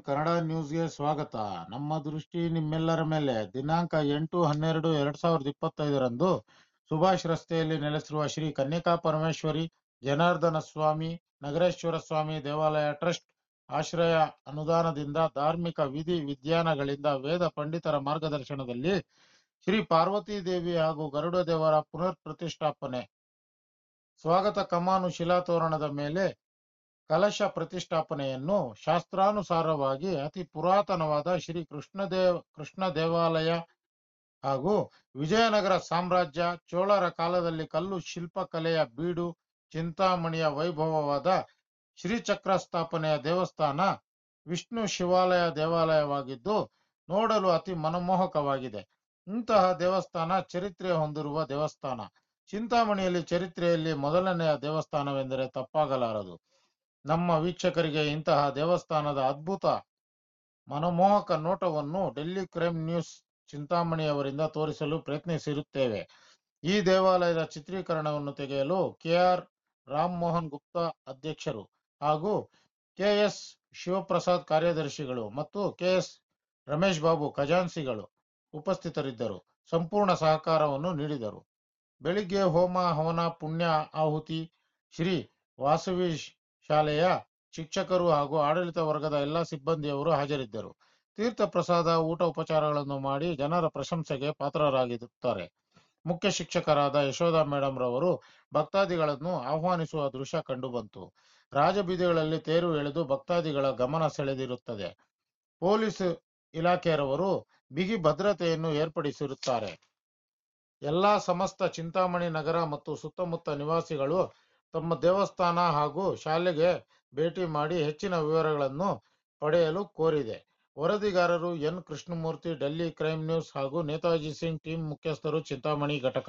ಕನ್ನಡ ನ್ಯೂಸ್ಗೆ ಸ್ವಾಗತ. ನಮ್ಮ ದೃಷ್ಟಿ ನಿಮ್ಮೆಲ್ಲರ ಮೇಲೆ. ದಿನಾಂಕ ಎಂಟು ಹನ್ನೆರಡು ಎರಡ್ ಸಾವಿರದ ಇಪ್ಪತ್ತೈದರಂದು ಸುಭಾಷ್ ರಸ್ತೆಯಲ್ಲಿ ನೆಲೆಸಿರುವ ಶ್ರೀ ಕನ್ಯಕಾ ಪರಮೇಶ್ವರಿ, ಜನಾರ್ದನ ಸ್ವಾಮಿ, ನಗರೇಶ್ವರ ಸ್ವಾಮಿ ದೇವಾಲಯ ಟ್ರಸ್ಟ್ ಆಶ್ರಯ ಅನುದಾನದಿಂದ ಧಾರ್ಮಿಕ ವಿಧಿ ವಿಜ್ಞಾನಗಳಿಂದ ವೇದ ಪಂಡಿತರ ಮಾರ್ಗದರ್ಶನದಲ್ಲಿ ಶ್ರೀ ಪಾರ್ವತಿ ದೇವಿ ಹಾಗೂ ಗರುಡ ದೇವರ ಪುನರ್ ಪ್ರತಿಷ್ಠಾಪನೆ. ಸ್ವಾಗತ ಕಮಾನು ಶಿಲಾತೋರಣದ ಮೇಲೆ ಕಲಶ ಪ್ರತಿಷ್ಠಾಪನೆಯನ್ನು ಶಾಸ್ತ್ರಾನುಸಾರವಾಗಿ ಅತಿ ಪುರಾತನವಾದ ಶ್ರೀ ಕೃಷ್ಣದೇವ, ಕೃಷ್ಣ ದೇವಾಲಯ ಹಾಗೂ ವಿಜಯನಗರ ಸಾಮ್ರಾಜ್ಯ, ಚೋಳರ ಕಾಲದಲ್ಲಿ ಕಲ್ಲು ಶಿಲ್ಪಕಲೆಯ ಬೀಡು, ಚಿಂತಾಮಣಿಯ ವೈಭವವಾದ ಶ್ರೀಚಕ್ರ ಸ್ಥಾಪನೆಯ ದೇವಸ್ಥಾನ ವಿಷ್ಣು ಶಿವಾಲಯ ದೇವಾಲಯವಾಗಿದ್ದು ನೋಡಲು ಅತಿ ಮನಮೋಹಕವಾಗಿದೆ. ಇಂತಹ ದೇವಸ್ಥಾನ ಚರಿತ್ರೆ ಹೊಂದಿರುವ ದೇವಸ್ಥಾನ. ಚಿಂತಾಮಣಿಯಲ್ಲಿ ಚರಿತ್ರೆಯಲ್ಲಿ ಮೊದಲನೆಯ ದೇವಸ್ಥಾನವೆಂದರೆ ತಪ್ಪಾಗಲಾರದು. ನಮ್ಮ ವೀಕ್ಷಕರಿಗೆ ಇಂತಹ ದೇವಸ್ಥಾನದ ಅದ್ಭುತ ಮನಮೋಹಕ ನೋಟವನ್ನು ಡೆಲ್ಲಿ ಕ್ರೈಮ್ ನ್ಯೂಸ್ ಚಿಂತಾಮಣಿಯವರಿಂದ ತೋರಿಸಲು ಪ್ರಯತ್ನಿಸಿರುತ್ತೇವೆ. ಈ ದೇವಾಲಯದ ಚಿತ್ರೀಕರಣವನ್ನು ತೆಗೆಯಲು ಕೆಆರ್ ರಾಮ್ ಮೋಹನ್ ಗುಪ್ತಾ ಅಧ್ಯಕ್ಷರು ಹಾಗೂ ಕೆಎಸ್ ಶಿವಪ್ರಸಾದ್ ಕಾರ್ಯದರ್ಶಿಗಳು ಮತ್ತು ಕೆಎಸ್ ರಮೇಶ್ ಬಾಬು ಖಜಾನ್ಸಿಗಳು ಉಪಸ್ಥಿತರಿದ್ದರು. ಸಂಪೂರ್ಣ ಸಹಕಾರವನ್ನು ನೀಡಿದರು. ಬೆಳಿಗ್ಗೆ ಹೋಮ ಹವನ ಪುಣ್ಯ ಆಹುತಿ ಶ್ರೀ ವಾಸವಿ ಶಾಲೆಯ ಶಿಕ್ಷಕರು ಹಾಗೂ ಆಡಳಿತ ವರ್ಗದ ಎಲ್ಲ ಸಿಬ್ಬಂದಿಯವರು ಹಾಜರಿದ್ದರು. ತೀರ್ಥ ಪ್ರಸಾದ, ಊಟ ಉಪಚಾರಗಳನ್ನು ಮಾಡಿ ಜನರ ಪ್ರಶಂಸೆಗೆ ಪಾತ್ರರಾಗಿರುತ್ತಾರೆ ಮುಖ್ಯ ಶಿಕ್ಷಕರಾದ ಯಶೋಧ ಮೇಡಂ ರವರು ಭಕ್ತಾದಿಗಳನ್ನು ಆಹ್ವಾನಿಸುವ ದೃಶ್ಯ ಕಂಡುಬಂತು. ರಾಜಬೀದಿಗಳಲ್ಲಿ ತೇರು ಎಳೆದು ಭಕ್ತಾದಿಗಳ ಗಮನ ಸೆಳೆದಿರುತ್ತದೆ. ಪೊಲೀಸ್ ಇಲಾಖೆಯವರು ಬಿಗಿ ಭದ್ರತೆಯನ್ನು ಏರ್ಪಡಿಸಿರುತ್ತಾರೆ. ಎಲ್ಲಾ ಸಮಸ್ತ ಚಿಂತಾಮಣಿ ನಗರ ಮತ್ತು ಸುತ್ತಮುತ್ತ ನಿವಾಸಿಗಳು ತಮ್ಮ ದೇವಸ್ಥಾನ ಹಾಗೂ ಶಾಲೆಗೆ ಭೇಟಿ ಮಾಡಿ ಹೆಚ್ಚಿನ ವಿವರಗಳನ್ನು ಪಡೆಯಲು ಕೋರಿದೆ. ವರದಿಗಾರರು N. Krishnamurthy, Delhi crime news ಹಾಗೂ ನೇತಾಜಿ ಸಿಂಗ್ ಟೀಮ್ ಮುಖ್ಯಸ್ಥರು ಚಿಂತಾಮಣಿ ಘಟಕ.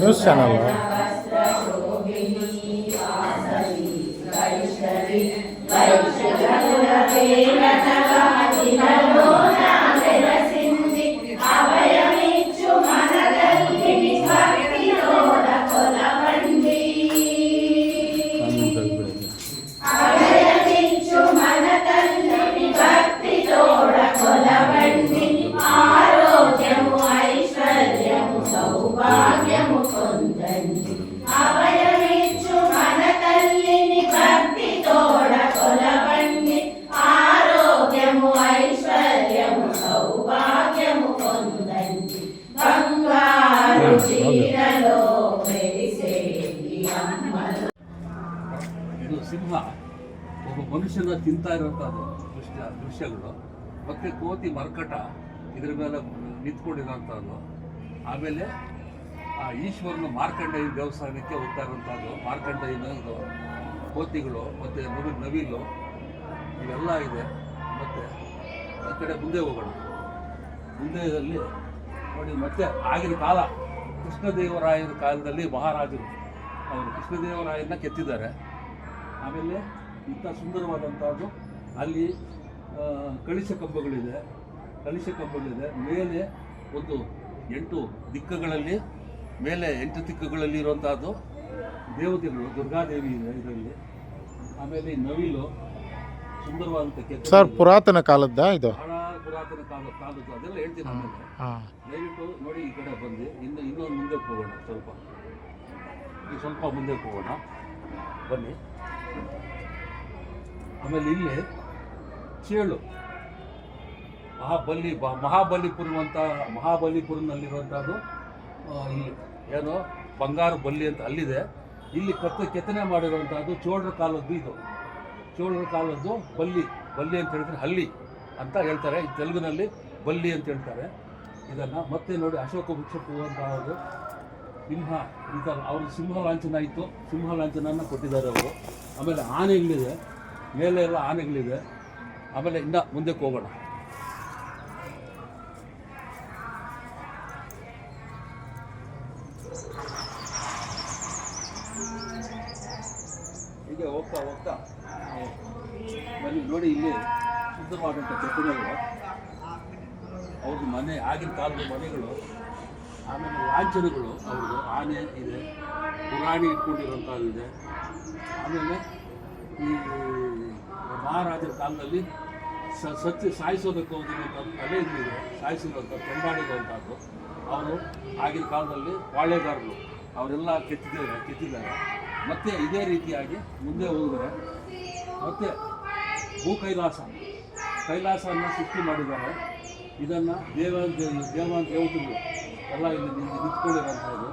News channel. ಇದು ಸಿಂಹ ಒಬ್ಬ ಮನುಷ್ಯನ ತಿಂತಾ ಇರುವಂಥದ್ದು ದೃಶ್ಯ, ದೃಶ್ಯಗಳು. ಮತ್ತೆ ಕೋತಿ ಮರ್ಕಟ ಇದ್ರ ಮೇಲೆ ನಿಂತ್ಕೊಂಡಿರೋಂಥದ್ದು ಆಮೇಲೆ, ಆ ಈಶ್ವರನ ಮಾರ್ಕಂಡೇಯ ದೇವಸ್ಥಾನಕ್ಕೆ ಹೋಗ್ತಾ ಇರುವಂಥದ್ದು ಮಾರ್ಕಂಡೇಯನ ಇದು ಕೋತಿಗಳು, ಮತ್ತು ನವಿ, ನವಿಲು, ಇವೆಲ್ಲ ಇದೆ. ಮತ್ತು ಆ ಕಡೆ ಮುಂದೆ ಹೋಗೋಣ. ಮುಂದೆದಲ್ಲಿ ನೋಡಿ, ಮತ್ತೆ ಆಗಿನ ಕಾಲ. ಕೃಷ್ಣದೇವರಾಯನ ಕಾಲದಲ್ಲಿ ಮಹಾರಾಜರು ಅವರು ಕೃಷ್ಣದೇವರಾಯನ ಕೆತ್ತಿದ್ದಾರೆ. ಆಮೇಲೆ ಇಂಥ ಸುಂದರವಾದಂಥದ್ದು ಅಲ್ಲಿ ಕಳಿಸ ಕಂಬಗಳಿದೆ. ಕಳಿಸ ಕಂಬಗಳಿದೆ. ಮೇಲೆ ಒಂದು ಎಂಟು ದಿಕ್ಕುಗಳಲ್ಲಿ ಮೇಲೆ ಎಂಟು ದಿಕ್ಕುಗಳಲ್ಲಿ ಇರುವಂಥದ್ದು ದೇವತೆಗಳು ದುರ್ಗಾದೇವಿ ಇದೆ ಇದರಲ್ಲಿ. ಆಮೇಲೆ ನವಿಲು ಸುಂದರವಾದಂಥ ಕೆತ್ತ ಸರ್ ಪುರಾತನ ಕಾಲದ್ದ ಇದು? ಪುರಾತನ ಕಾಲ ಕಾಲದ್ದು ಅದೆಲ್ಲ ಹೇಳ್ತೀನಿ ಆಮೇಲೆ. ದಯವಿಟ್ಟು ನೋಡಿ ಈ ಕಡೆ ಬಂದು ಇನ್ನು ಇನ್ನೊಂದು ಮುಂದೆ ಹೋಗೋಣ ಸ್ವಲ್ಪ. ಈ ಸ್ವಲ್ಪ ಮುಂದೆ ಹೋಗೋಣ. ಬನ್ನಿ. ಆಮೇಲೆ ಇಲ್ಲಿ ಚೇಳು. ಮಹಾಬಲಿ ಬಾ ಮಹಾಬಲಿಪುರ ಅಂತ ಮಹಾಬಲಿಪುರನಲ್ಲಿರುವಂಥದ್ದು ಇಲ್ಲಿ ಏನು? ಬಂಗಾರ ಬಲ್ಲಿ ಅಂತ ಅಲ್ಲಿದೆ. ಇಲ್ಲಿ ಕತ್ತು ಕೆತ್ತನೆ ಮಾಡಿರುವಂಥದ್ದು ಚೋಳರ ಕಾಲದ್ದು ಇದು. ಚೋಳರ ಕಾಲದ್ದು ಬಲ್ಲಿ ಬಲ್ಲಿ ಅಂತ ಹೇಳಿದ್ರೆ ಹಲ್ಲಿ. ಅಂತ ಹೇಳ್ತಾರೆ. ಈ ತೆಲುಗಿನಲ್ಲಿ ಬಲ್ಲಿ ಅಂತ ಹೇಳ್ತಾರೆ. ಇದನ್ನು ಮತ್ತೆ ನೋಡಿ ಅಶೋಕ ವೃಕ್ಷ ಅವರು ಸಿಂಹ, ಈ ಥರ ಅವ್ರ ಸಿಂಹ ಲಾಂಛನ ಇತ್ತು. ಸಿಂಹ ಲಾಂಛನನ್ನು ಕೊಟ್ಟಿದ್ದಾರೆ ಅವರು. ಆಮೇಲೆ ಆನೆಗಳಿದೆ. ಮೇಲೆ ಎಲ್ಲ ಆನೆಗಳಿದೆ. ಆಮೇಲೆ ಇನ್ನ ಮುಂದಕ್ಕೆ ಹೋಗೋಣ. ಹೀಗೆ ಹೋಗ್ತಾ ಹೋಗ್ತಾ ನೋಡಿ ಇಲ್ಲಿ. ಸುಂದರವಾದಂಥ ಕೆತ್ತನೆಗಳು ಅವ್ರದ್ದು ಮನೆ, ಆಗಿನ ಕಾಲದ ಮನೆಗಳು, ಆಮೇಲೆ ಲಾಂಛನಗಳು ಅವ್ರದ್ದು, ಆನೆ ಇದೆ, ಪುರಾಣಿ ಇಟ್ಕೊಂಡಿರೋಂಥದ್ದಿದೆ ಆಮೇಲೆ ಈ ಮಹಾರಾಜರ ಕಾಲದಲ್ಲಿ ಸ, ಸತ್ಯ ಸಾಯಿಸೋದಕ್ಕೆ ಹೋಗಿರುವಂಥದ್ದು ಇಲ್ಲಿದೆ ಸಾಯಿಸಿರುವಂಥ ಕೆಂಬಾಡಿರುವಂಥದ್ದು ಅವರು ಆಗಿನ ಕಾಲದಲ್ಲಿ ಪಾಳೆಗಾರರು, ಅವರೆಲ್ಲ ಕೆತ್ತಿದ್ದಾರೆ ಕೆತ್ತಿದ್ದಾರೆ. ಮತ್ತು ಇದೇ ರೀತಿಯಾಗಿ ಮುಂದೆ ಹೋದರೆ ಮತ್ತು ಭೂ ಕೈಲಾಸ ಕೈಲಾಸವನ್ನು ಸೃಷ್ಟಿ ಮಾಡಿದ್ದಾರೆ. ಇದನ್ನು ದೇವ ದೇವ ದೇವತೆಗಳು ಎಲ್ಲ ಇಲ್ಲಿ ನಿಂತು ನಿಂತ್ಕೊಂಡಿರೋಂಥದ್ದು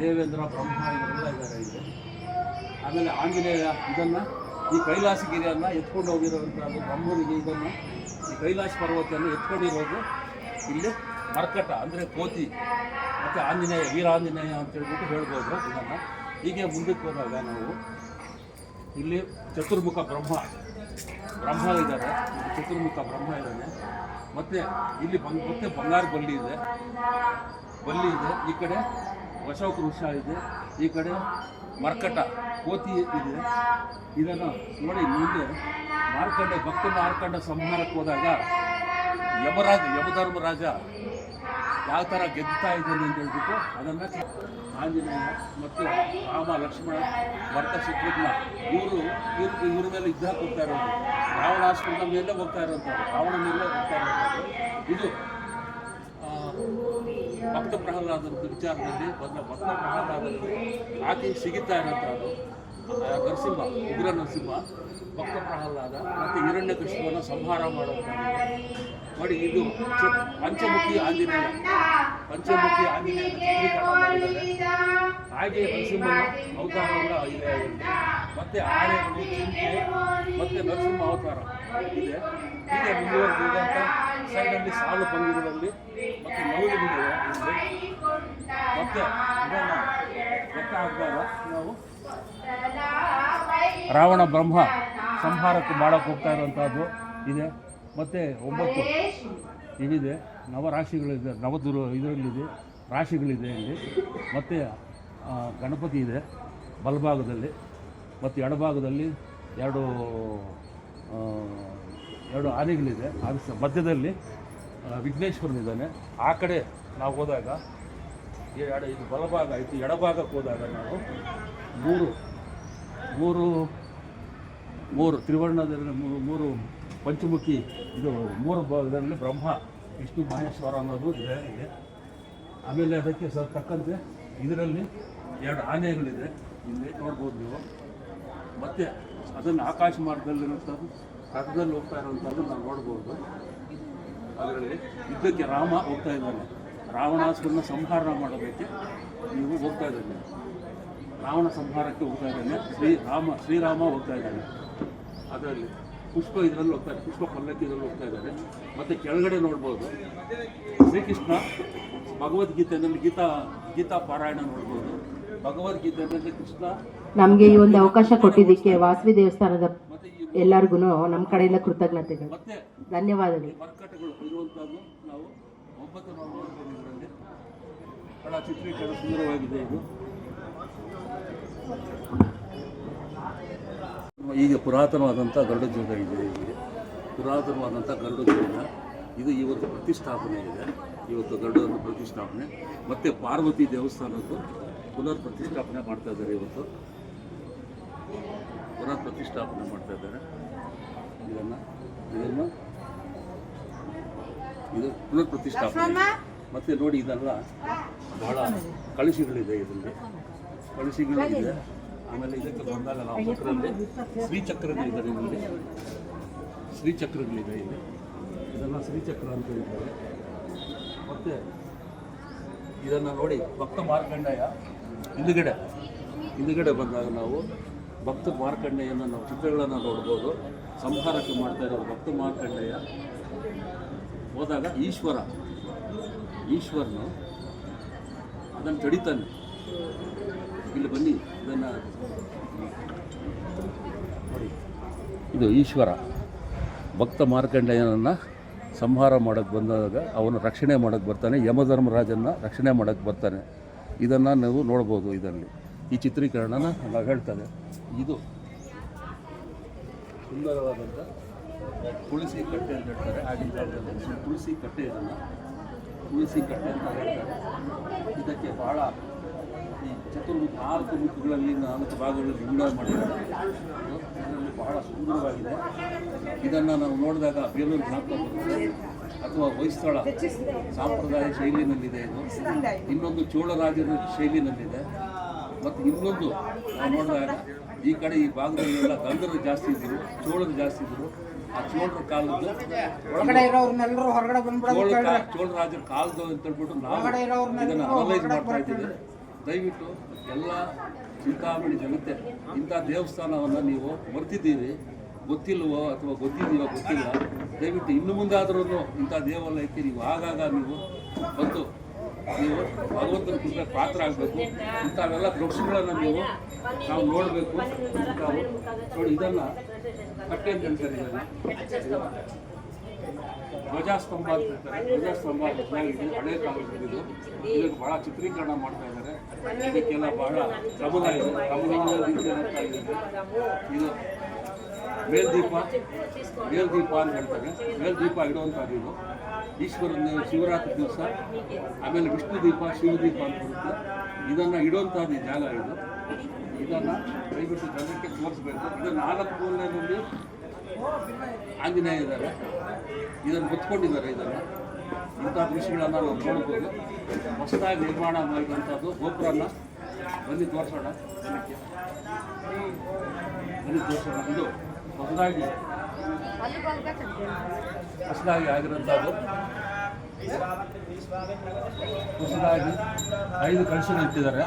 ದೇವೇಂದ್ರ, ಬ್ರಹ್ಮ ಇವರೆಲ್ಲ ಇದ್ದಾರೆ ಇಲ್ಲಿ. ಆಮೇಲೆ ಆಂಜನೇಯ ಇದನ್ನು ಈ ಕೈಲಾಸಗಿರಿಯನ್ನು ಎತ್ಕೊಂಡು ಹೋಗಿರುವಂಥದ್ದು ಬ್ರಹ್ಮನಿಗೆ ಇದನ್ನು ಈ ಕೈಲಾಸ ಪರ್ವತವನ್ನು ಎತ್ಕೊಂಡಿರೋದು ಇಲ್ಲಿ ಮರ್ಕಟ, ಅಂದರೆ ಕೋತಿ. ಮತ್ತು ಆಂಜನೇಯ, ವೀರಾಂಜನೇಯ ಅಂತ ಹೇಳ್ಬಿಟ್ಟು ಹೇಳ್ಬೋದು ಇದನ್ನು. ಹೀಗೆ ಮುಂದಕ್ಕೆ ಹೋದಾಗ ನಾವು ಇಲ್ಲಿ ಚತುರ್ಮುಖ ಬ್ರಹ್ಮ. ಬ್ರಹ್ಮ ಇದ್ದಾರೆ ಚತುರ್ಮುಖ ಬ್ರಹ್ಮ ಇದ್ದಾನೆ. ಮತ್ತು ಇಲ್ಲಿ ಬಂಗ್, ಮತ್ತೆ ಬಂಗಾರ ಬಲ್ಲಿ ಇದೆ. ಬಲ್ಲಿ ಇದೆ. ಈ ಕಡೆ ಅಶೋಕ ವೃಷ ಇದೆ. ಈ ಕಡೆ ಮರ್ಕಟ, ಕೋತಿ ಇದೆ. ಇದನ್ನು ನೋಡಿ ಮುಂದೆ ಮಾರ್ಕಂಡ ಭಕ್ತ ಮಾರ್ಕಂಡ ಸಂಹಾರಕ್ಕೆ ಹೋದಾಗ ಯಮರಾಜ, ಯಮಧರ್ಮರಾಜ ಯಾವ ಥರ ಗೆದ್ದುತ್ತಾ ಇದ್ದೇನೆ ಅಂತ ಹೇಳ್ಬಿಟ್ಟು ಅದನ್ನು ಆಂಜನೇಯ ಮತ್ತು ರಾಮ, ಲಕ್ಷ್ಮಣ, ಭರತ, ಶತ್ರುಘ್ನ ಇವರು ಇವ್ರ ಇವ್ರ ಮೇಲೆ ಯುದ್ಧ ಹೋಗ್ತಾ ಇರೋದು. ರಾವಣಾಸ್ತ್ರದ ಮೇಲೆ ಹೋಗ್ತಾ ಇರೋಂಥದ್ದು ರಾವಣ ಮೇಲೆ ಹೋಗ್ತಾ ಇರೋದು. ಇದು ಭಕ್ತ ಪ್ರಹ್ಲಾದ ವಿಚಾರದಲ್ಲಿ ಬಂದ ಭಕ್ತ ಪ್ರಹ್ಲಾದ ಆಕೆ ಸಿಗುತ್ತಾ ಇರೋಂಥದ್ದು. ನರಸಿಂಹ, ಉಗ್ರ ನರಸಿಂಹ, ಭಕ್ತ ಪ್ರಹ್ಲಾದ ಮತ್ತು ಹಿರಣ್ಯಕೃಷ್ಣವನ್ನು ಸಂಹಾರ ಮಾಡುವಂಥ ನೋಡಿ, ಇದು ಪಂಚಮುಖಿ ಆಂಜನೇಯ. ಪಂಚಮುಖಿ ಆಂಜನೇಯ ಹಾಗೆ ನರಸಿಂಹ ಅವತಾರ ಕೂಡ ಇದೆ. ಮತ್ತೆ ಚಿಂತೆ ಮತ್ತೆ ನರಸಿಂಹ ಅವತಾರ ಇದೆ. ಹೀಗೆ ಮುಂದುವರೆದಿದ್ದಂಥ ಸೈಡಲ್ಲಿ ಸಾಲು ಪಂಗಿಗಳಲ್ಲಿ ಮತ್ತು ಇಲ್ಲಿ ಮತ್ತೆ ಇದನ್ನು ಗೊತ್ತಾಗದಾಗ ನಾವು ರಾವಣ ಬ್ರಹ್ಮ ಸಂಹಾರಕ್ಕೆ ಮಾಡೋಕ್ಕೆ ಹೋಗ್ತಾ ಇರುವಂಥದ್ದು ಇದೆ. ಮತ್ತು ಒಂಬತ್ತು ಇವಿದೆ. ನವರಾಶಿಗಳಿದೆ. ನವದುರು ಇದರಲ್ಲಿದೆ. ರಾಶಿಗಳಿದೆ ಇಲ್ಲಿ. ಮತ್ತು ಗಣಪತಿ ಇದೆ ಬಲಭಾಗದಲ್ಲಿ. ಮತ್ತು ಎಡಭಾಗದಲ್ಲಿ ಎರಡು ಎರಡು ಆನೆಗಳಿದೆ. ಅದು ಮಧ್ಯದಲ್ಲಿ ವಿಘ್ನೇಶ್ವರನಿದ್ದಾನೆ ಆ ಕಡೆ ನಾವು ಹೋದಾಗ ಎಡ ಇದು ಬಲಭಾಗ ಆಯಿತು. ಎಡಭಾಗಕ್ಕೆ ಹೋದಾಗ ನಾವು ಮೂರು ಮೂರು ಮೂರು ತ್ರಿವರ್ಣದಲ್ಲಿ ಮೂರು ಮೂರು ಪಂಚಮುಖಿ, ಇದು ಮೂರು ಭಾಗದಲ್ಲಿ ಬ್ರಹ್ಮ, ವಿಷ್ಣು, ಮಹೇಶ್ವರ ಅನ್ನೋದು ಇದೆ ಆಮೇಲೆ ಅದಕ್ಕೆ ಸರ್ ತಕ್ಕಂತೆ ಇದರಲ್ಲಿ ಎರಡು ಆನೆಗಳಿದೆ. ಇಲ್ಲಿ ನೋಡ್ಬೋದು ನೀವು. ಮತ್ತು ಅದನ್ನು ಆಕಾಶ ಮಾರ್ಗದಲ್ಲಿರುವಂಥದ್ದು, ರಥದಲ್ಲಿ ಹೋಗ್ತಾ ಇರುವಂಥದ್ದು ನಾವು ನೋಡ್ಬೋದು. ಅದರಲ್ಲಿ ಯುದ್ಧಕ್ಕೆ ರಾಮ ಹೋಗ್ತಾ ಇದ್ದಾನೆ. ರಾವಣಾಸುರನ ಸಂಹಾರ ಮಾಡೋದಕ್ಕೆ ನೀವು ಹೋಗ್ತಾ ಇದ್ದಾನೆ ರಾವಣ ಸಂಹಾರಕ್ಕೆ ಹೋಗ್ತಾ ಇದ್ದಾನೆ. ಶ್ರೀ ರಾಮ ಶ್ರೀರಾಮ ಹೋಗ್ತಾ ಇದ್ದಾನೆ. ಅದರಲ್ಲಿ ಪುಷ್ಪ ಇದರಲ್ಲಿ ಹೋಗ್ತಾ ಇದ್ದಾರೆ ಪುಷ್ಪ ಪಲ್ಲಕ್ಕಿ ಇದರಲ್ಲಿ ಹೋಗ್ತಾ ಇದ್ದಾರೆ ಮತ್ತು ಕೆಳಗಡೆ ನೋಡ್ಬೋದು. ಶ್ರೀಕೃಷ್ಣ ಭಗವದ್ಗೀತೆಯಲ್ಲಿ ಗೀತಾ ಗೀತಾ ಪಾರಾಯಣ ನೋಡ್ಬೋದು. ಭಗವದ್ಗೀತೆಯಲ್ಲಿ ಕೃಷ್ಣ ನಮಗೆ ಈ ಒಂದು ಅವಕಾಶ ಕೊಟ್ಟಿದ್ದಕ್ಕೆ ವಾಸವಿ ದೇವಸ್ಥಾನದ ಎಲ್ಲರಿಗೂ ನಮ್ಮ ಕಡೆಯಿಂದ ಕೃತಜ್ಞತೆಗಳು. ಧನ್ಯವಾದಗಳು. ಮರ್ಕಟಗಳು ಇರುವಂಥದ್ದು ನಾವು ಒಂಬತ್ತು ಚಿತ್ರೀಕರಣ ಸುಂದರವಾಗಿದೆ ಇದು. ಈಗ ಪುರಾತನವಾದಂಥ ಗರುಡ ಜೋಗ ಇದೆ ಇಲ್ಲಿ ಪುರಾತನವಾದಂಥ ಗರುಡ ಜೋಗ ಇದು ಇವತ್ತು ಪ್ರತಿಷ್ಠಾಪನೆ ಇದೆ. ಇವತ್ತು ಗರುಡವನ್ನು ಪ್ರತಿಷ್ಠಾಪನೆ. ಮತ್ತು ಪಾರ್ವತಿ ದೇವಸ್ಥಾನದ್ದು ಪುನರ್ ಪ್ರತಿಷ್ಠಾಪನೆ ಮಾಡ್ತಾ ಇದ್ದಾರೆ ಇವತ್ತು. ಪುನರ್ ಪ್ರತಿಷ್ಠಾಪನೆ ಮಾಡ್ತಾ ಇದ್ದಾರೆ. ಇದನ್ನು ಇದನ್ನು ಇದು ಪುನರ್ ಪ್ರತಿಷ್ಠಾಪನೆ ಮತ್ತು ನೋಡಿ ಇದೆಲ್ಲ ಬಹಳ ಕಳಿಸಿಗಳಿದೆ ಇದರಲ್ಲಿ. ಕಳಶಿಗಳಿದೆ ಆಮೇಲೆ ಇದಕ್ಕೆ ಬಂದಾಗ ನಾವು ಚಕ್ರಲ್ಲಿ ಇದ್ದಾರೆ ಇಲ್ಲಿ ಶ್ರೀಚಕ್ರಗಳಿದೆ ಇಲ್ಲಿ. ಇದನ್ನು ಶ್ರೀಚಕ್ರ ಅಂತ ಹೇಳ್ತಾರೆ. ಮತ್ತೆ ಇದನ್ನು ನೋಡಿ ಭಕ್ತ ಮಾರ್ಕಂಡೇಯ ಹಿಂದುಗಡೆ. ಹಿಂದುಗಡೆ ಬಂದಾಗ ನಾವು ಭಕ್ತ ಮಾರ್ಕಂಡೇಯನ ನಾವು ಚಿತ್ರಗಳನ್ನು ನೋಡ್ಬೋದು. ಸಂಹಾರಕ್ಕೆ ಮಾಡ್ತಾ ಇರೋದು ಭಕ್ತ ಮಾರ್ಕಂಡೇಯ. ಹೋದಾಗ ಈಶ್ವರ. ಈಶ್ವರನು ಅದನ್ನು ತಡಿತಾನೆ. ಇಲ್ಲಿ ಬನ್ನಿ ಇದು ಈಶ್ವರ. ಭಕ್ತ ಮಾರ್ಕಂಡೇಯನನ್ನು ಸಂಹಾರ ಮಾಡೋಕ್ಕೆ ಬಂದಾಗ ಅವನು ರಕ್ಷಣೆ ಮಾಡೋಕ್ಕೆ ಬರ್ತಾನೆ, ಯಮಧರ್ಮರಾಜನ್ನು ರಕ್ಷಣೆ ಮಾಡೋಕ್ಕೆ ಬರ್ತಾನೆ. ಇದನ್ನು ನಾವು ನೋಡ್ಬೋದು ಇದರಲ್ಲಿ. ಈ ಚಿತ್ರೀಕರಣನ ನಾವು ಇದು ಸುಂದರವಾದಂಥ ತುಳಸಿ ಕಟ್ಟೆ ಅಂತ ಹೇಳ್ತಾರೆ. ಆಗಿನ ತುಳಸಿ ಕಟ್ಟೆ ಇದನ್ನು. ತುಳಸಿ ಕಟ್ಟೆ ಅಂತ ಹೇಳ್ತಾರೆ. ಇದಕ್ಕೆ ಭಾಳ ಚತುರ್ಮುಖ ನಾಲ್ಕು ಮುಖಗಳಲ್ಲಿ ನಾಲ್ಕು ಭಾಗಗಳಲ್ಲಿ ವಿಂಗಡಣೆ ಮಾಡಿದ್ದಾರೆ ಇದರಲ್ಲಿ ಬಹಳ ಸುಂದರವಾಗಿದೆ. ಇದನ್ನು ನಾವು ನೋಡಿದಾಗ ಬೇಲೂರು ಜ್ಞಾಪಕ ಬರುತ್ತದೆ ಅಥವಾ ಹೊಯ್ಸಳ ಸಾಂಪ್ರದಾಯ ಶೈಲಿನಲ್ಲಿದೆ ಇದು. ಇನ್ನೊಂದು ಚೋಳರಾಜರ ಶೈಲಿನಲ್ಲಿದೆ ಮತ್ತು ಇನ್ನೊಂದು ನಾವು ನೋಡಿದಾಗ ಈ ಕಡೆ ಈ ಭಾಗದಲ್ಲೆಲ್ಲ ಗಂಧರು ಜಾಸ್ತಿ ಇದ್ದರು ಚೋಳರು ಜಾಸ್ತಿ ಇದ್ದರು. ಆ ಚೋಳರ ಕಾಲದ್ದು ಚೋಳ ಚೋಳರಾಜರ ಕಾಲದ್ದು ಅಂತ ಹೇಳ್ಬಿಟ್ಟು ನಾವು ಇದನ್ನು ಅನಲೈಸ್ ಮಾಡ್ತಾ ಇದ್ದೀವಿ. ದಯವಿಟ್ಟು ಎಲ್ಲ ಚಿಂತಾಮಣಿ ಜನತೆ, ಇಂಥ ದೇವಸ್ಥಾನವನ್ನು ನೀವು ಮರ್ತಿದ್ದೀರಿ, ಗೊತ್ತಿಲ್ವೋ ಅಥವಾ ಗೊತ್ತಿದ್ದೀವೋ ಗೊತ್ತಿಲ್ಲ, ದಯವಿಟ್ಟು ಇನ್ನು ಮುಂದಾದ್ರೂ ಇಂಥ ದೇವಾಲಯಕ್ಕೆ ನೀವು ಆಗಾಗ ನೀವು ಬಂದು, ನೀವು ಭಗವಂತನ ಕೃಪೆ ಪಾತ್ರ ಆಗಬೇಕು. ಇಂಥವೆಲ್ಲ ದೃಶ್ಯಗಳನ್ನು ನೀವು ನಾವು ನೋಡಬೇಕು. ನೋಡಿ, ಇದನ್ನು ಕಟ್ಟೆ ಅಂತ ಹೇಳ್ತಾರೆ ಧ್ವಜಾಸ್ತಂಭ ಅಂತ ಹೇಳ್ತಾರೆ. ಧ್ವಜಾಸ್ತಂಭ ಚೆನ್ನಾಗಿದೆ ಹಳೆ ಕಾಲದಲ್ಲಿದ್ದು ಇದು. ಇದಕ್ಕೆ ಬಹಳ ಚಿತ್ರೀಕರಣ ಮಾಡ್ತಾ ಇದ್ದಾರೆ. ಇದಕ್ಕೆಲ್ಲ ಬಹಳ ಗಮನ ಇದೆ. ಅಂತ ಇದೆ ಇದು ಮೇಲ್ದೀಪ ಮೇಲ್ದೀಪ ಅಂತ ಹೇಳ್ತಾರೆ. ಮೇಲ್ದೀಪ ಇಡುವಂಥದ್ದು ಇದು. ಈಶ್ವರನ ಶಿವರಾತ್ರಿ ದಿವಸ, ಆಮೇಲೆ ವಿಷ್ಣು ದೀಪ ಶಿವದೀಪ ಅಂತ ಬರುತ್ತೆ. ಇದನ್ನು ಇಡುವಂಥದ್ದು ಜಾಗ ಇದು. ಇದನ್ನು ದಯವಿಟ್ಟು ಜನಕ್ಕೆ ತೋರಿಸ್ಬೇಕು. ಇದನ್ನು ನಾಲ್ಕು ಮೂಲೆಯಲ್ಲಿ ಆಂಜನೇಯ ಇದ್ದಾರೆ. ಇದನ್ನು ಹೊತ್ಕೊಂಡಿದ್ದಾರೆ ಇದನ್ನು. ಇಂಥ ದೃಶ್ಯಗಳನ್ನು ನಾವು ನೋಡ್ಬೋದು. ಹೊಸದಾಗಿ ನಿರ್ಮಾಣ ಮಾಡಿದಂಥದ್ದು ಗೋಪುರನ ಬನ್ನಿ ತೋರಿಸೋಣ. ಜನಕ್ಕೆ ಬನ್ನಿ ತೋರಿಸೋಣ. ಇದು ಹೊಸದಾಗಿ ಹೊಸದಾಗಿ ಆಗಿರೋಂಥದ್ದು ಹೊಸದಾಗಿ ಐದು ಕಳಶಗಳು ಇಟ್ಟಿದ್ದಾರೆ.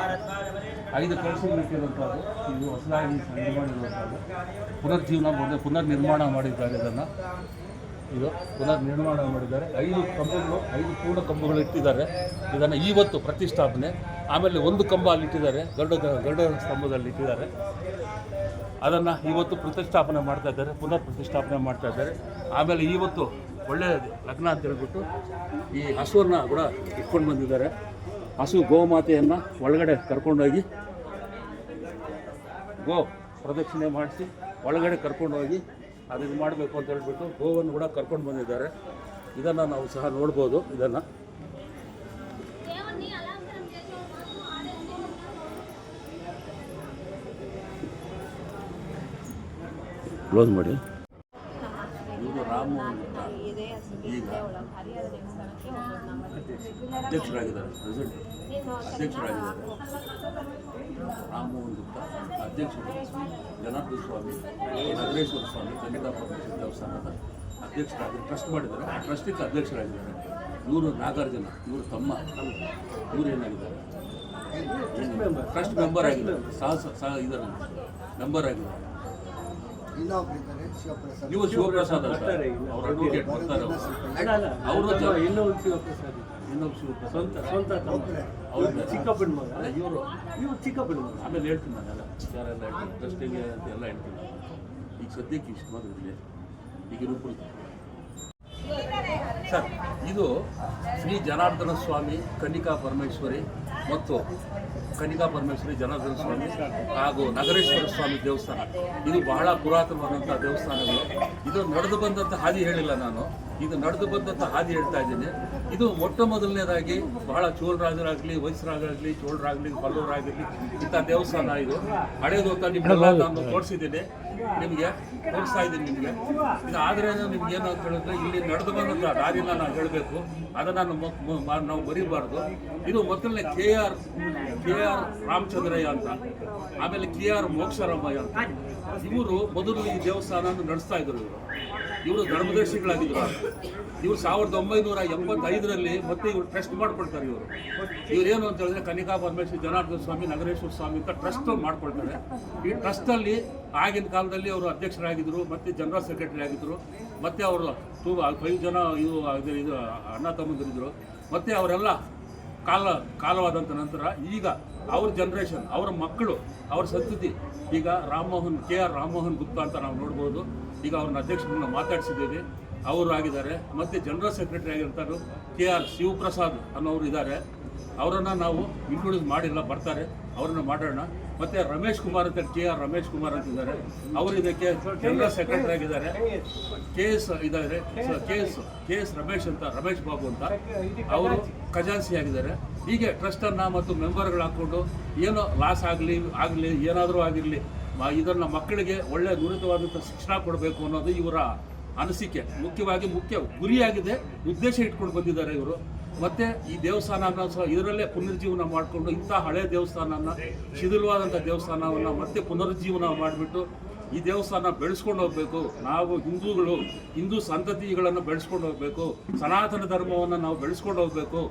ಐದು ಕಳಶಗಳು ಇಟ್ಟಿರುವಂಥದ್ದು. ಇದು ಹೊಸದಾಗಿ ನಿರ್ಮಾಣಿರುವಂಥದ್ದು ಪುನರ್ಜೀವನ ಮಾಡಿದೆ ಪುನರ್ ನಿರ್ಮಾಣ ಮಾಡಿದ್ದಾರೆ ಇದನ್ನು. ಇದು ಪುನರ್ ನಿರ್ಮಾಣ ಮಾಡಿದ್ದಾರೆ. ಐದು ಕಂಬಗಳು, ಐದು ಪೂರ್ಣ ಕಂಬಗಳು ಇಟ್ಟಿದ್ದಾರೆ. ಇದನ್ನು ಇವತ್ತು ಪ್ರತಿಷ್ಠಾಪನೆ. ಆಮೇಲೆ ಒಂದು ಕಂಬ ಅಲ್ಲಿ ಇಟ್ಟಿದ್ದಾರೆ. ಗರುಡ ಗರುಡ ಸ್ತಂಭದಲ್ಲಿ ಇಟ್ಟಿದ್ದಾರೆ. ಅದನ್ನು ಇವತ್ತು ಪ್ರತಿಷ್ಠಾಪನೆ ಮಾಡ್ತಾ ಇದ್ದಾರೆ. ಪುನರ್ ಪ್ರತಿಷ್ಠಾಪನೆ ಮಾಡ್ತಾ ಇದ್ದಾರೆ. ಆಮೇಲೆ ಇವತ್ತು ಒಳ್ಳೆಯ ಲಗ್ನ ಅಂತ ಹೇಳ್ಬಿಟ್ಟು ಈ ಹಸುವನ್ನು ಕೂಡ ಇಟ್ಕೊಂಡು ಬಂದಿದ್ದಾರೆ. ಹಸು ಗೋಮಾತೆಯನ್ನು ಒಳಗಡೆ ಕರ್ಕೊಂಡೋಗಿ ಗೋ ಪ್ರದಕ್ಷಿಣೆ ಮಾಡಿಸಿ ಒಳಗಡೆ ಕರ್ಕೊಂಡೋಗಿ ಅದು ಇದು ಮಾಡಬೇಕು ಅಂತ ಹೇಳ್ಬಿಟ್ಟು ಗೋವನ್ನು ಕೂಡ ಕರ್ಕೊಂಡು ಬಂದಿದ್ದಾರೆ. ಇದನ್ನು ನಾವು ಸಹ ನೋಡ್ಬೋದು ಇದನ್ನು. ಕ್ಲೋಸ್ ಮಾಡಿ. ಇವರು ರಾಮ ಈಗ ಅಧ್ಯಕ್ಷರಾಗಿದ್ದಾರೆ ಪ್ರೆಸಿಡೆಂಟ್ ಅಧ್ಯಕ್ಷರಾಗಿದ್ದಾರೆ ರಾಮಮೋಹನ್ ಗುಪ್ತ ಅಧ್ಯಕ್ಷರು ಜನಾರ್ದನ ಸ್ವಾಮಿ ನಗರೇಶ್ವರ ಸ್ವಾಮಿ ಕನ್ನಿಕಾ ಪರಮೇಶ್ವರ ದೇವಸ್ಥಾನದ ಅಧ್ಯಕ್ಷರಾಗಿ ಟ್ರಸ್ಟ್ ಮಾಡಿದ್ದಾರೆ ಆ ಟ್ರಸ್ಟಿಗೆ ಅಧ್ಯಕ್ಷರಾಗಿದ್ದಾರೆ ಇವರು ನಾಗಾರ್ಜುನ ಇವರು ತಮ್ಮ ಇವರು ಏನಾಗಿದ್ದಾರೆ ಟ್ರಸ್ಟ್ ಮೆಂಬರ್ ಆಗಿದ್ದಾರೆ ಸಹ ಇದರ ಮೆಂಬರ್ ಆಗಿದ್ದಾರೆ ಇವರು ಶಿವಪ್ರಸಾದ್ ಅವ್ರ ಅಡ್ವೊಕೇಟ್ ಬರ್ತಾರೆ ಅವರು ಇನ್ನೂ ಶಿವಪ್ರಸಾದ್ ಇನ್ನೊಬ್ಬ ಶಿವಪ್ರಸಾದ್ ಸ್ವಂತ ಸ್ವಂತ ಅವ್ರ ಚಿಕ್ಕಪ್ಪನ ಮಗ. ಇವರು ಇವ್ರು ಚಿಕ್ಕಪ್ಪನ ಮಗ. ಆಮೇಲೆ ಹೇಳ್ತೀನಿ ನಾನೆಲ್ಲ ಯಾರೆಲ್ಲ ಹೇಳ್ತೀನಿ. ಟ್ರಸ್ಟಿಗೆ ಅಂತ ಎಲ್ಲ ಹೇಳ್ತೀನಿ. ಈಗ ಸದ್ಯಕ್ಕೆ ಇಷ್ಟು ಇರಲಿ ಈಗ ರೂಪುಲ್ ಸರ್ ಇದು ಶ್ರೀ ಜನಾರ್ದನ ಸ್ವಾಮಿ ಕನಿಕಾ ಪರಮೇಶ್ವರಿ ಮತ್ತು ಕನಿಕಾ ಪರಮೇಶ್ವರಿ ಜನಾರ್ದನ ಸ್ವಾಮಿ ಹಾಗೂ ನಗರೇಶ್ವರ ಸ್ವಾಮಿ ದೇವಸ್ಥಾನ. ಇದು ಬಹಳ ಪುರಾತನವಾದಂಥ ದೇವಸ್ಥಾನಗಳು. ಇದು ನಡೆದು ಬಂದಂಥ ಹಾದಿ ಹೇಳಿಲ್ಲ ನಾನು. ಇದು ನಡೆದು ಬಂದಂಥ ಹಾದಿ ಹೇಳ್ತಾ ಇದ್ದೇನೆ. ಇದು ಮೊಟ್ಟ ಮೊದಲನೇದಾಗಿ ಬಹಳ ಚೋಳರಾಜರಾಗಲಿ ವಯಸ್ಸರಾಗಲಿ ಚೋಳರಾಗಲಿ ಪಲ್ಲವರಾಗಲಿ ಇಂಥ ದೇವಸ್ಥಾನ ಇದು. ಹಳೆಯದು ಅಂತ ನಿಮ್ಗೆಲ್ಲ ನಾನು ತೋರಿಸಿದ್ದೀನಿ. ನಿಮಗೆ ತೋರಿಸ್ತಾ ಇದ್ದೀನಿ ನಿಮಗೆ. ಇದು ಆದರೆ ನಿಮ್ಗೆ ಏನು ಅಂತ ಹೇಳಿದ್ರೆ ಇಲ್ಲಿ ನಡೆದು ಬಂದಂಥ ದಾರಿನ ನಾನು ಹೇಳಬೇಕು. ಅದನ್ನು ನಾನು ನಾವು ಬರೀಬಾರ್ದು ಇದು ಮೊದಲನೇ K R K R Ramachandraiah ಅಂತ. ಆಮೇಲೆ ಕೆ ಆರ್ ಮೋಕ್ಷರಾಮಯ್ಯ ಅಂತ. ಇವರು ಮೊದಲು ಈ ದೇವಸ್ಥಾನ ನಡೆಸ್ತಾ ಇದ್ರು ಇವರು. ಇವರು ಧರ್ಮದರ್ಶಿಗಳಾಗಿದ್ದರು ಇವರು ಸಾವಿರದ ಒಂಬೈನೂರ ಎಪ್ಪತ್ತೈದರಲ್ಲಿ ಮತ್ತೆ ಇವರು ಟ್ರಸ್ಟ್ ಮಾಡ್ಕೊಳ್ತಾರೆ ಇವರು. ಇವರೇನು ಅಂತ ಹೇಳಿದ್ರೆ ಕನಿಕಾ ಪರಮೇಶ್ವರಿ, ಜನಾರ್ದನ ಸ್ವಾಮಿ, ನಗರೇಶ್ವರ ಸ್ವಾಮಿ ಅಂತ ಟ್ರಸ್ಟ್ ಮಾಡ್ಕೊಳ್ತಾರೆ. ಈ ಟ್ರಸ್ಟಲ್ಲಿ ಆಗಿನ ಕಾಲದಲ್ಲಿ ಅವರು ಅಧ್ಯಕ್ಷರಾಗಿದ್ದರು ಮತ್ತೆ ಜನರಲ್ ಸೆಕ್ರೆಟರಿ ಆಗಿದ್ದರು ಮತ್ತೆ ಅವರು ತುಂಬ ಐದು ಜನ ಇದು ಇದು ಅಣ್ಣ ತಮ್ಮಂದಿರಿದ್ರು. ಮತ್ತು ಅವರೆಲ್ಲ ಕಾಲ ಕಾಲವಾದಂಥ ನಂತರ ಈಗ ಅವ್ರ ಜನ್ರೇಷನ್ ಅವರ ಮಕ್ಕಳು, ಅವ್ರ ಸಂತತಿ ಈಗ ರಾಮಮೋಹನ್ ಕೆ ಆರ್ ರಾಮಮೋಹನ್ ಗುಪ್ತಾ ಅಂತ ನಾವು ನೋಡ್ಬೋದು. ಈಗ ಅವ್ರನ್ನ ಅಧ್ಯಕ್ಷರನ್ನ ಮಾತಾಡಿಸಿದ್ದೀವಿ. ಅವರು ಆಗಿದ್ದಾರೆ. ಮತ್ತು ಜನರಲ್ ಸೆಕ್ರೆಟರಿ ಆಗಿರ್ತಾರೆ ಕೆ ಆರ್ ಶಿವಪ್ರಸಾದ್ ಅನ್ನೋರು ಇದ್ದಾರೆ. ಅವರನ್ನು ನಾವು ಇಂಟ್ರೊಡ್ಯೂಸ್ ಮಾಡಿಲ್ಲ, ಬರ್ತಾರೆ. ಅವರನ್ನು ಮಾಡೋಣ. ಮತ್ತೆ ರಮೇಶ್ ಕುಮಾರ್ ಅಂತ ಕೆ ಆರ್ ರಮೇಶ್ ಕುಮಾರ್ ಅಂತಿದ್ದಾರೆ ಅವರು ಇದಕ್ಕೆ ಜನರಲ್ ಸೆಕ್ರೆಟರಿ ಆಗಿದ್ದಾರೆ. ಕೆ ಎಸ್ ಇದ್ದಾರೆ. K S K S Ramesh ಅಂತ, ರಮೇಶ್ ಬಾಬು ಅಂತ. ಅವರು ಖಜಾನ್ಸಿ ಆಗಿದ್ದಾರೆ. ಹೀಗೆ ಟ್ರಸ್ಟನ್ನು ಮತ್ತು ಮೆಂಬರ್ಗಳು ಹಾಕ್ಕೊಂಡು ಏನೋ ಲಾಸ್ ಆಗಲಿ ಆಗಲಿ, ಏನಾದರೂ ಆಗಿರಲಿ ಇದನ್ನು ಮಕ್ಕಳಿಗೆ ಒಳ್ಳೆಯ ನುರಿತವಾದಂಥ ಶಿಕ್ಷಣ ಕೊಡಬೇಕು ಅನ್ನೋದು ಇವರ ಅನಿಸಿಕೆ. ಮುಖ್ಯವಾಗಿ ಮುಖ್ಯ ಗುರಿಯಾಗಿದೆ, ಉದ್ದೇಶ ಇಟ್ಕೊಂಡು ಬಂದಿದ್ದಾರೆ ಇವರು. ಮತ್ತೆ ಈ ದೇವಸ್ಥಾನ ಸಹ ಇದರಲ್ಲೇ ಪುನರ್ಜೀವನ ಮಾಡಿಕೊಂಡು ಇಂಥ ಹಳೆ ದೇವಸ್ಥಾನನ ಶಿಥಿಲವಾದಂಥ ದೇವಸ್ಥಾನವನ್ನು ಮತ್ತೆ ಪುನರುಜ್ಜೀವನ ಮಾಡಿಬಿಟ್ಟು ಈ ದೇವಸ್ಥಾನ ಬೆಳೆಸ್ಕೊಂಡು ಹೋಗಬೇಕು. ನಾವು ಹಿಂದೂಗಳು, ಹಿಂದೂ ಸಂತತಿಗಳನ್ನು ಬೆಳೆಸ್ಕೊಂಡು ಹೋಗಬೇಕು. ಸನಾತನ ಧರ್ಮವನ್ನು ನಾವು ಬೆಳೆಸ್ಕೊಂಡು ಹೋಗಬೇಕು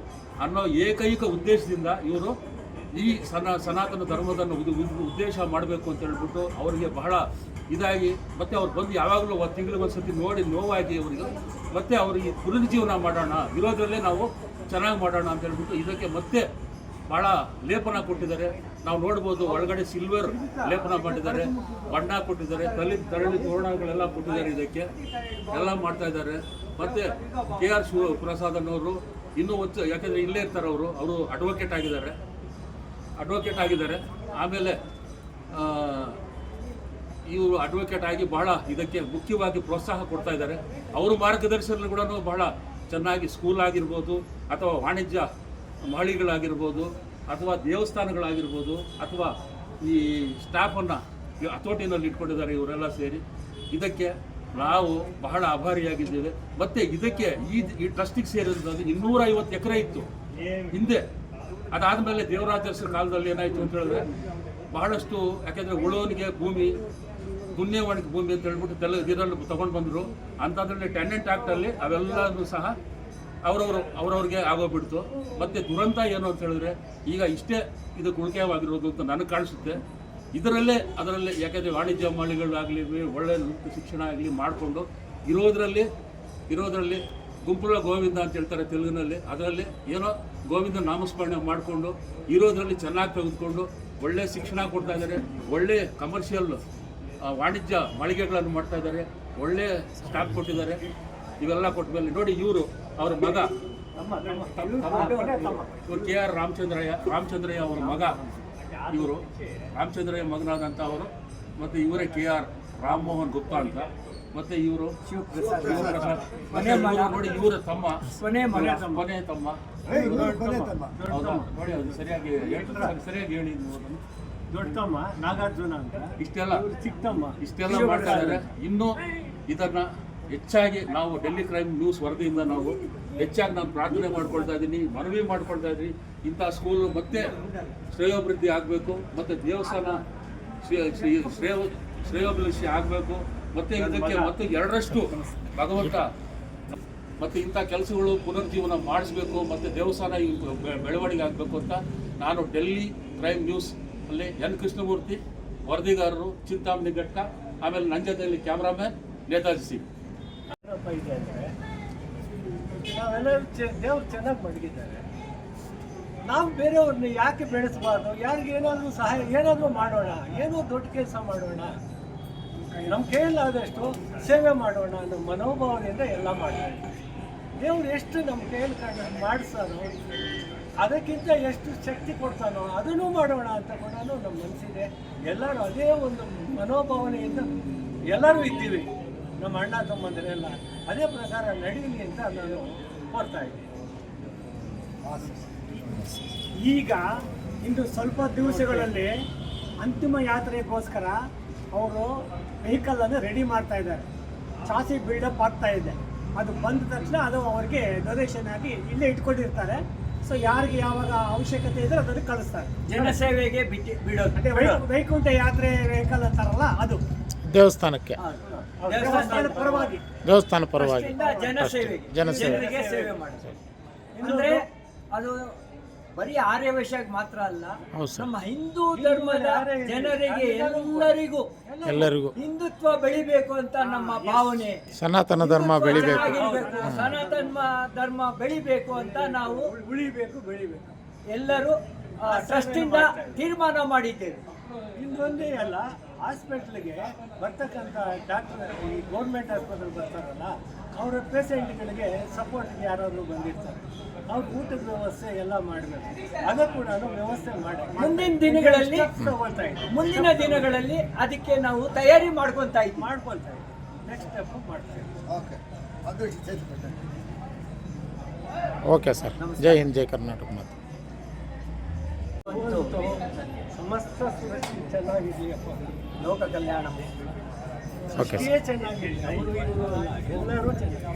ಅನ್ನೋ ಏಕೈಕ ಉದ್ದೇಶದಿಂದ ಇವರು ಈ ಸನ ಸನಾತನ ಧರ್ಮದನ್ನು ಉದ್- ಉದ್- ಉದ್ದೇಶ ಮಾಡಬೇಕು ಅಂತ ಹೇಳ್ಬಿಟ್ಟು ಅವರಿಗೆ ಬಹಳ ಇದಾಗಿ, ಮತ್ತೆ ಅವ್ರು ಬಂದು ಯಾವಾಗಲೂ ಒಂದು ತಿಂಗಳಿಗೆ ಒಂದ್ಸತಿ ನೋಡಿ ನೋವಾಗಿ ಅವರಿಗೆ ಮತ್ತೆ ಅವರಿಗೆ ಪುನರ್ಜೀವನ ಮಾಡೋಣ, ಇರೋದ್ರಲ್ಲೇ ನಾವು ಚೆನ್ನಾಗಿ ಮಾಡೋಣ ಅಂತ ಹೇಳ್ಬಿಟ್ಟು ಇದಕ್ಕೆ ಮತ್ತೆ ಭಾಳ ಲೇಪನ ಕೊಟ್ಟಿದ್ದಾರೆ. ನಾವು ನೋಡ್ಬೋದು ಒಳಗಡೆ ಸಿಲ್ವರ್ ಲೇಪನ ಮಾಡಿದ್ದಾರೆ, ಬಣ್ಣ ಕೊಟ್ಟಿದ್ದಾರೆ, ತಲೆ ತರಳಿ ತೋರಣಗಳೆಲ್ಲ ಕೊಟ್ಟಿದ್ದಾರೆ ಇದಕ್ಕೆ. ಎಲ್ಲ ಮಾಡ್ತಾ ಇದ್ದಾರೆ. ಮತ್ತೆ ಕೆ ಆರ್ ಶಿವ ಪ್ರಸಾದನವರು ಇನ್ನೂ ಒಂದು ಯಾಕಂದರೆ ಇಲ್ಲೇ ಇರ್ತಾರೆ ಅವರು ಅವರು ಅಡ್ವೊಕೇಟ್ ಆಗಿದ್ದಾರೆ. ಅಡ್ವೊಕೇಟ್ ಆಗಿದ್ದಾರೆ. ಆಮೇಲೆ ಇವರು ಅಡ್ವೊಕೇಟ್ ಆಗಿ ಬಹಳ ಇದಕ್ಕೆ ಮುಖ್ಯವಾಗಿ ಪ್ರೋತ್ಸಾಹ ಕೊಡ್ತಾ ಇದ್ದಾರೆ. ಅವರು ಮಾರ್ಗದರ್ಶನ ಕೂಡ ಬಹಳ ಚೆನ್ನಾಗಿ ಸ್ಕೂಲ್ ಆಗಿರ್ಬೋದು, ಅಥವಾ ವಾಣಿಜ್ಯ ಮಹಳಿಗಳಾಗಿರ್ಬೋದು ಅಥವಾ ದೇವಸ್ಥಾನಗಳಾಗಿರ್ಬೋದು, ಅಥವಾ ಈ ಸ್ಟಾಫನ್ನು ಹತೋಟಿನಲ್ಲಿ ಇಟ್ಕೊಂಡಿದ್ದಾರೆ ಇವರೆಲ್ಲ ಸೇರಿ. ಇದಕ್ಕೆ ನಾವು ಬಹಳ ಆಭಾರಿಯಾಗಿದ್ದೇವೆ. ಮತ್ತು ಇದಕ್ಕೆ ಈ ಟ್ರಸ್ಟಿಗೆ ಸೇರಿದಂಥದ್ದು ಇನ್ನೂರ ಐವತ್ತು ಎಕರೆ ಇತ್ತು. ಹಿಂದೆ ಅದಾದಮೇಲೆ ದೇವರಾಜರ ಕಾಲದಲ್ಲಿ ಏನಾಯಿತು ಅಂತ ಹೇಳಿದ್ರೆ ಬಹಳಷ್ಟು, ಯಾಕೆಂದರೆ ಉಳೋನಿಗೆ ಭೂಮಿ, ಪುಣ್ಯವಾಣಿಗೆ ಭೂಮಿ ಅಂತ ಹೇಳ್ಬಿಟ್ಟು ತೆಲ್ಲ ಇದರಲ್ಲಿ ತೊಗೊಂಡು ಬಂದರು. ಅಂಥದ್ರಲ್ಲಿ ಟೆನೆಂಟ್ ಆ್ಯಕ್ಟಲ್ಲಿ ಅವೆಲ್ಲನೂ ಸಹ ಅವರವರು, ಅವರವ್ರಿಗೆ ಆಗೋಗ್ಬಿಡ್ತು. ಮತ್ತು ದುರಂತ ಏನು ಅಂತ ಹೇಳಿದ್ರೆ ಈಗ ಇಷ್ಟೇ ಇದು ಉಳಿಕೆವಾಗಿರೋದು ಅಂತ ನನಗೆ ಕಾಣಿಸುತ್ತೆ. ಇದರಲ್ಲೇ, ಅದರಲ್ಲಿ ಯಾಕೆಂದರೆ ವಾಣಿಜ್ಯ ಮಳಿಗಳಾಗಲಿ ಒಳ್ಳೆ ನೃತ್ಯ ಶಿಕ್ಷಣ ಆಗಲಿ ಮಾಡಿಕೊಂಡು ಇರೋದರಲ್ಲಿ ಇರೋದರಲ್ಲಿ ಗುಂಪುಳ ಗೋವಿಂದ ಅಂತ ಹೇಳ್ತಾರೆ ತೆಲುಗಿನಲ್ಲಿ. ಅದರಲ್ಲಿ ಏನೋ ಗೋವಿಂದ ನಾಮಸ್ಮರಣೆ ಮಾಡಿಕೊಂಡು ಇರೋದ್ರಲ್ಲಿ ಚೆನ್ನಾಗಿ ತೆಗೆದುಕೊಂಡು ಒಳ್ಳೆ ಶಿಕ್ಷಣ ಕೊಡ್ತಾ ಇದ್ದಾರೆ ಒಳ್ಳೆ ಕಮರ್ಷಿಯಲ್ ವಾಣಿಜ್ಯ ಮಳಿಗೆಗಳನ್ನು ಮಾಡ್ತಾ ಇದ್ದಾರೆ ಒಳ್ಳೆ ಸ್ಟಾಕ್ ಕೊಟ್ಟಿದ್ದಾರೆ. ಇವೆಲ್ಲ ಕೊಟ್ಟ ಮೇಲೆ ನೋಡಿ ಇವರು ಅವರ ಮಗ. ಇವರು ಕೆ ಆರ್ ರಾಮಚಂದ್ರಯ್ಯ ರಾಮಚಂದ್ರಯ್ಯ ಅವರ ಮಗ. ಇವರು ರಾಮಚಂದ್ರಯ್ಯ ಮಗನಾದಂಥ ಅವರು ಮತ್ತು ಇವರೇ ಕೆ ಆರ್ ರಾಮಮೋಹನ್ ಗುಪ್ತಾ ಅಂತ. ಮತ್ತೆ ಇವರು ಶಿವಪ್ರಸಾದ್. ನೋಡಿ ಇವರ ತಮ್ಮ. ಕೊನೆ ತಮ್ಮ. ನೋಡಿ ಅದು. ಸರಿಯಾಗಿ ಸರಿಯಾಗಿ ಹೇಳಿ. ದೊಡ್ಡಮ್ಮ ನಾಗಾರ್ಜುನ ಅಂತ. ಇಷ್ಟೆಲ್ಲ. ಚಿಕ್ಕಮ್ಮ ಇಷ್ಟೆಲ್ಲ ಮಾಡ್ತಾ ಇದ್ದಾರೆ. ಇನ್ನೂ ಇದನ್ನ ಹೆಚ್ಚಾಗಿ ನಾವು ಡೆಲ್ಲಿ ಕ್ರೈಮ್ ನ್ಯೂಸ್ ವರದಿಯಿಂದ ನಾವು ಹೆಚ್ಚಾಗಿ ನಾನು ಪ್ರಾರ್ಥನೆ ಮಾಡ್ಕೊಳ್ತಾ ಇದ್ದೀನಿ ಮನವಿ ಮಾಡ್ಕೊಳ್ತಾ ಇದ್ದೀನಿ. ಇಂಥ ಸ್ಕೂಲ್ ಮತ್ತೆ ಶ್ರೇಯೋಭಿವೃದ್ಧಿ ಆಗಬೇಕು ಮತ್ತು ದೇವಸ್ಥಾನ ಶ್ರೇಯೋ ಶ್ರೇ- ಶ್ರೇಯ ಶ್ರೇಯೋಭಿವೃದ್ಧಿ ಆಗಬೇಕು. ಮತ್ತೆ ಇದಕ್ಕೆ ಮತ್ತೆ ಎರಡರಷ್ಟು ಭಗವಂತ ಮತ್ತು ಇಂಥ ಕೆಲಸಗಳು ಪುನರ್ಜೀವನ ಮಾಡಿಸ್ಬೇಕು, ಮತ್ತು ದೇವಸ್ಥಾನ ಬೆಳವಣಿಗೆ ಆಗಬೇಕು ಅಂತ ನಾನು ಡೆಲ್ಲಿ ಕ್ರೈಮ್ ನ್ಯೂಸ್ ಅಲ್ಲಿ ಎನ್ ಕೃಷ್ಣಮೂರ್ತಿ, ವರದಿಗಾರರು ಚಿಂತಾಮಣಿ ಘಟ್ಟ ಆಮೇಲೆ ನಂಜದಲ್ಲಿ ಕ್ಯಾಮ್ರಾಮ್ಯಾನ್ ನೇತಾಜಿ ಸಿಂಗ್ ದೇವ್ರು ಚೆನ್ನಾಗಿ ನಾವು ಬೇರೆಯವ್ರನ್ನ ಯಾಕೆ ಬೆಳೆಸಬಾರ್ದು? ಯಾರಿಗೆ ಏನಾದರೂ ಸಹಾಯ, ಏನಾದರೂ ಮಾಡೋಣ, ಏನೋ ದೊಡ್ಡ ಕೆಲಸ ಮಾಡೋಣ. ನಮ್ಮ ಕೈಯಲ್ಲಾದಷ್ಟು ಸೇವೆ ಮಾಡೋಣ ಅನ್ನೋ ಮನೋಭಾವನೆಯಿಂದ ಎಲ್ಲ ಮಾಡ್ತಾರೆ ದೇವ್ರು ಎಷ್ಟು ನಮ್ಮ ಕೈಯಲ್ಲಿ ಕಂಡು ಮಾಡಿಸೋದು ಅದಕ್ಕಿಂತ ಎಷ್ಟು ಶಕ್ತಿ ಕೊಡ್ತಾನೋ ಅದನ್ನು ಮಾಡೋಣ ಅಂತ ಕೂಡ ನಮ್ಮ ಮನಸ್ಸಿದೆ. ಎಲ್ಲರೂ ಅದೇ ಒಂದು ಮನೋಭಾವನೆಯಿಂದ ಎಲ್ಲರೂ ಇದ್ದೀವಿ. ನಮ್ಮ ಅಣ್ಣ ತಮ್ಮಂದರೆಲ್ಲ ಅದೇ ಪ್ರಕಾರ ನಡೀಲಿ ಅಂತ ನಾನು ಕೋರ್ತಾ ಇದ್ದೀನಿ. ಈಗ ಇಂದು ಸ್ವಲ್ಪ ದಿವಸಗಳಲ್ಲಿ ಅಂತಿಮ ಯಾತ್ರೆಗೋಸ್ಕರ ಅವರು ವೆಹಿಕಲನ್ನು ರೆಡಿ ಮಾಡ್ತಾ ಇದ್ದಾರೆ. ಚಾಸಿ ಬಿಲ್ಡಪ್ ಆಗ್ತಾ ಇದೆ. ಅದು ಬಂದ ತಕ್ಷಣ ಅದು ಅವರಿಗೆ ಡೊನೇಷನ್ ಆಗಿ ಇಲ್ಲೇ ಇಟ್ಕೊಂಡಿರ್ತಾರೆ. ಸೊ ಯಾರಿಗೆ ಯಾವಾಗ ಅವಶ್ಯಕತೆ ಇದ್ರೆ ಅದನ್ನು ಕಳಿಸ್ತಾರೆ. ಜನಸೇವೆಗೆ ಬಿಟ್ಟು ಬಿಡೋದು. ಅದೇ ವೈ- ವೈಕುಂಠ ಯಾತ್ರೆ ವೆಹಿಕಲ್ ಅಂತಾರಲ್ಲ ಅದು. ದೇವಸ್ಥಾನಕ್ಕೆ. ದೇವಸ್ಥಾನದ ಪರವಾಗಿ. ದೇವಸ್ಥಾನ ಪರವಾಗಿ. ಜನಸೇವೆಗೆ ಜನಸೇವೆ. ಜನರಿಗೆ ಸೇವೆ ಮಾಡೋದು. ಅಂದ್ರೆ ಅದು ಬರೀ ಆರ್ಯ ವೈಶ್ಯಕ್ಕೆ ಮಾತ್ರ ಅಲ್ಲ ನಮ್ಮ ಹಿಂದೂ ಧರ್ಮದ ಜನರಿಗೆ ಎಲ್ಲರಿಗೂ ಎಲ್ಲರಿಗೂ. ಹಿಂದುತ್ವ ಬೆಳಿಬೇಕು ಅಂತ ನಮ್ಮ ಭಾವನೆ. ಸನಾತನ ಧರ್ಮ ಬೆಳಿಬೇಕು. ಸನಾತನ ಧರ್ಮ ಬೆಳಿಬೇಕು ಅಂತ ನಾವು ಉಳಿಬೇಕು ಬೆಳಿಬೇಕು. ಎಲ್ಲರೂ ಟ್ರಸ್ಟಿಂದ ತೀರ್ಮಾನ ಮಾಡಿದ್ದೇವೆ. ಇನ್ನೊಂದೇ ಅಲ್ಲ ಹಾಸ್ಪಿಟ್ಲಿಗೆ ಬರ್ತಕ್ಕಂಥ ಡಾಕ್ಟರ್ ಈ ಗೌರ್ಮೆಂಟ್ ಆಸ್ಪತ್ರೆಗೆ ಬರ್ತಾರಲ್ಲ ಅವರ ಪೇಷಂಟ್ಗಳಿಗೆ ಸಪೋರ್ಟ್ಗೆ ಯಾರಾದರೂ ಬಂದಿರ್ತಾರೆ ಅವ್ರ ಊಟದ ವ್ಯವಸ್ಥೆ ಎಲ್ಲ ಮಾಡಬೇಕು. ಅದು ಕೂಡ ವ್ಯವಸ್ಥೆ ಮಾಡಿ. ಮುಂದಿನ ದಿನಗಳಲ್ಲಿ ತಗೊಳ್ತಾ ಇದ್ದೀವಿ ಮುಂದಿನ ದಿನಗಳಲ್ಲಿ ಅದಕ್ಕೆ ನಾವು ತಯಾರಿ ಮಾಡ್ಕೊಂತ ಇದ್ವಿ ಮಾಡ್ಕೊಳ್ತಾ ಇದ್ದೀವಿ. ನೆಕ್ಸ್ಟ್ ಸ್ಟೆಪ್ ಮಾಡ್ತೀವಿ. ಓಕೆ. ಅದು ಸೇರಿಸ್ಬಿಟ್ಟೆ ಓಕೆ ಸರ್. ಜೈ ಹಿಂದ್ ಜೈ ಕರ್ನಾಟಕ ಮಾತು. ಸಮಸ್ತ ಸುರಕ್ಷೆ ಚೆನ್ನಾಗಿದೆಯಪ್ಪ ಲೋಕ ಕಲ್ಯಾಣ. ಓಕೆ ಸರ್ ಇಷ್ಟೇ ಚೆನ್ನಾಗಿದೆ ಅವರು ಇವರು ಅಲ್ಲ, ಎಲ್ಲರೂ ಚೆನ್ನಾಗಿ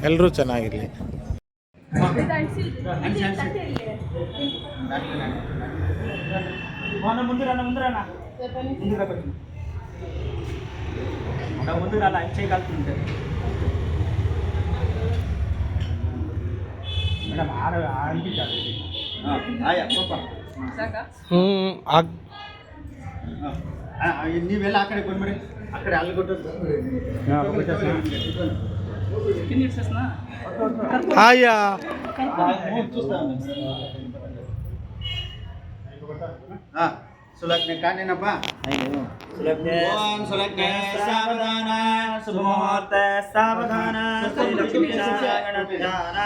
ಹ್ಞೂ ಚೆನ್ನಾಗಿರಲಿ ನೀವೆಲ್ಲ ಆ ಕಡೆ ಬಂದ್ಬಿಡಿ. అక్కడ హాయ్యా सुलग्न काने न पा सुलग्न ओम सुलग्न सावधान सुमुहूर्त सावधान श्री लक्ष्मी नारायण ध्यान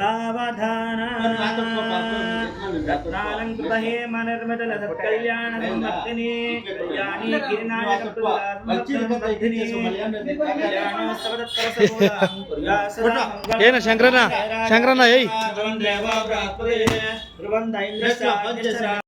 సావధానాలంకృతహేమనిర్మితలసత్కళ్యాణసంవర్తిని కళ్యాణీ గిరినాయణ శంకరన్న? శంకరన్న ధ్రువందైంద్ర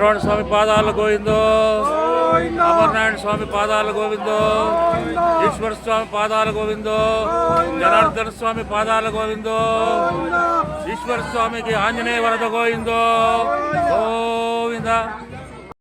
వెంకటరమణ స్వామి పాదాలు గోవిందో. అమర్నారాయణ స్వామి పాదాలు గోవిందో. ఈశ్వర స్వామి పాదాలు గోవిందో. జనార్దన స్వామి పాదాలు గోవిందో. ఈశ్వర స్వామికి ఆంజనేయ వరద గోవిందో. గోవింద.